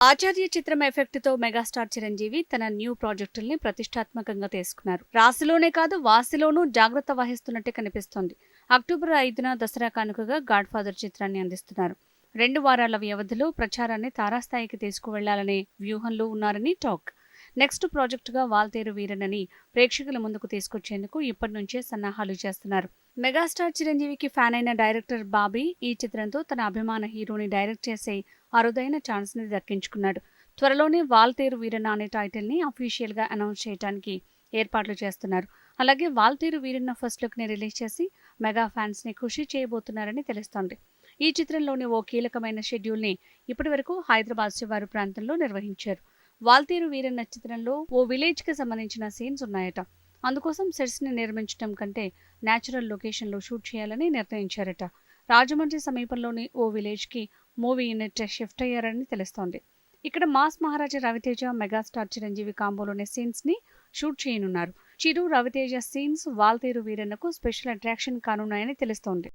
ఆచార్య చిత్రం ఎఫెక్ట్తో మెగాస్టార్ చిరంజీవి తన న్యూ ప్రాజెక్టుల్ని ప్రతిష్టాత్మకంగా తీసుకున్నారు. రాశిలోనే కాదు వాసిలోనూ జాగ్రత్త వహిస్తున్నట్టే కనిపిస్తోంది. అక్టోబర్ ఐదున దసరా కానుకగా గాడ్ ఫాదర్ చిత్రాన్ని అందిస్తున్నారు. రెండు వారాల వ్యవధిలో ప్రచారాన్ని తారాస్థాయికి తీసుకువెళ్ళాలనే వ్యూహంలో ఉన్నారని టాక్. నెక్స్ట్ ప్రాజెక్టుగా వాల్తేరు వీరనని ప్రేక్షకుల ముందుకు తీసుకొచ్చేందుకు ఇప్పటి నుంచే సన్నాహాలు చేస్తున్నారు. మెగాస్టార్ చిరంజీవికి ఫ్యాన్ అయిన డైరెక్టర్ బాబీ ఈ చిత్రంతో తన అభిమాన హీరోని డైరెక్ట్ చేసే అరుదైన ఛాన్స్ని దక్కించుకున్నాడు. త్వరలోనే వాల్తేరు వీరన అనే టైటిల్ని అఫీషియల్గా అనౌన్స్ చేయడానికి ఏర్పాట్లు చేస్తున్నారు. అలాగే వాల్తేరు వీరన్న ఫస్ట్ లుక్ని రిలీజ్ చేసి మెగా ఫ్యాన్స్ని ఖుషి చేయబోతున్నారని తెలుస్తోంది. ఈ చిత్రంలోని ఓ కీలకమైన షెడ్యూల్ని ఇప్పటివరకు హైదరాబాద్ శివారు ప్రాంతంలో నిర్వహించారు. వాల్తేరు వీరన్న చిత్రంలో ఓ విలేజ్కి సంబంధించిన సీన్స్ ఉన్నాయట. అందుకోసం సెట్స్ని నిర్మించడం కంటే నేచురల్ లొకేషన్లో షూట్ చేయాలని నిర్ణయించారట. రాజమండ్రి సమీపంలోని ఓ విలేజ్కి మూవీ యూనిట్ షిఫ్ట్ అయ్యారని తెలుస్తోంది. ఇక్కడ మాస్ మహారాజా రవితేజ మెగాస్టార్ చిరంజీవి కాంబోలోని సీన్స్ని షూట్ చేయనున్నారు. చిరు రవితేజ సీన్స్ వాల్తేరు వీరన్నకు స్పెషల్ అట్రాక్షన్ కానున్నాయని తెలుస్తోంది.